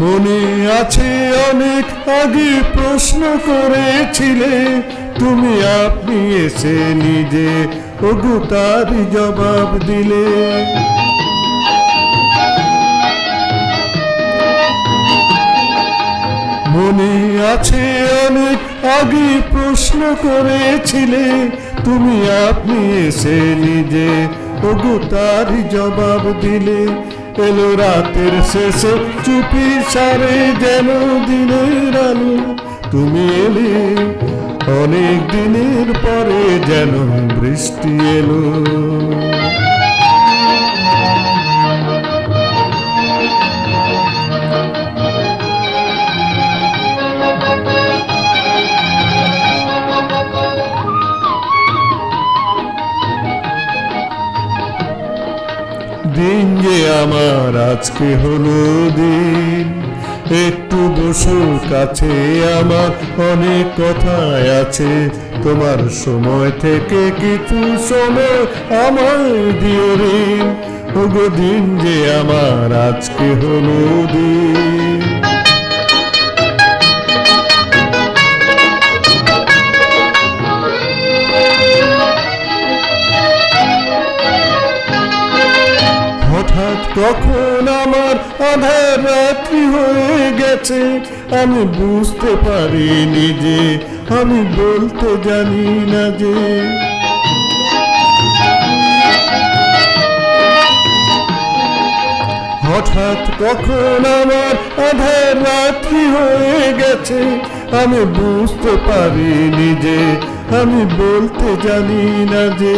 মনে আছে অনেক আগে প্রশ্ন করেছিলে, তুমি আপনি এসে নিজে ওগু তার জবাব দিলে। মনে আছে অনেক আগে প্রশ্ন করেছিলে, তুমি আপনি এসে নিজে ওগু তার জবাব দিলে। এলো রাতের শেষে, চুপি সারে যেন দিনের আলো। তুমি এলে, অনেক দিনের পরে যেন বৃষ্টি এলো। দিন যে আমার আজকে হলো দিন। একটু বসো কাছে আমার অনেক কথাই আছে। তোমার সময় থেকে কিছু সময় আমার দিয়ে ওগো দিন যে আমার আজকে হলো দিন। কখন আমার আধার রাত্রি হয়ে গেছে। আমি বুঝতে পারিনি যে, আমি বলতে জানি না যে। হঠাৎ কখন আমার আধার রাত্রি হয়ে গেছে, আমি বুঝতে পারিনি যে, আমি বলতে জানি না যে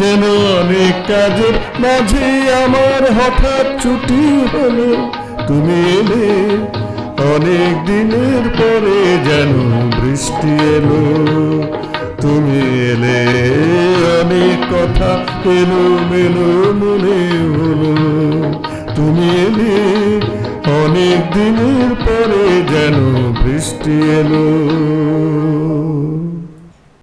যেন অনেক কাজের মাঝে আমার হঠাৎ ছুটি হলো। তুমি এলে অনেক দিনের পরে যেন বৃষ্টি এলো। তুমি এলে অনেক কথা এলো মেলো মনে হলো। তুমি এলে অনেক দিনের পরে যেন বৃষ্টি এলো।